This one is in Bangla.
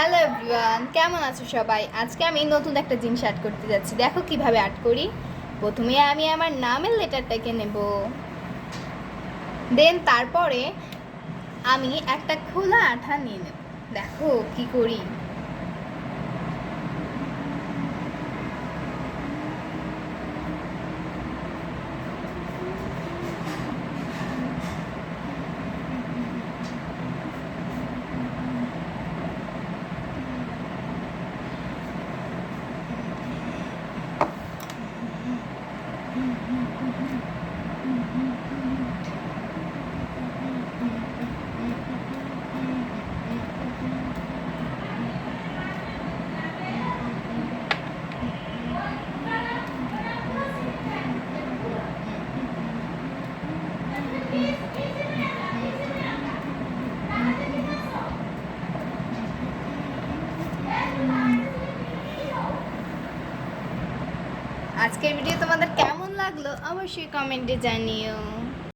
হ্যালো এভরিওয়ান কেমন আছো সবাই? আজকে আমি নতুন একটা জিনিস অ্যাড করতে যাচ্ছি। দেখো কীভাবে অ্যাড করি। প্রথমে আমি আমার নামের লেটারটাকে নেব। দেন তারপরে আমি একটা খোলা আঠা নিয়ে নেব। দেখো কি করি। Thank you. আজকের ভিডিও তোমাদের কেমন লাগল? অবশ্যই কমেন্টে জানিও।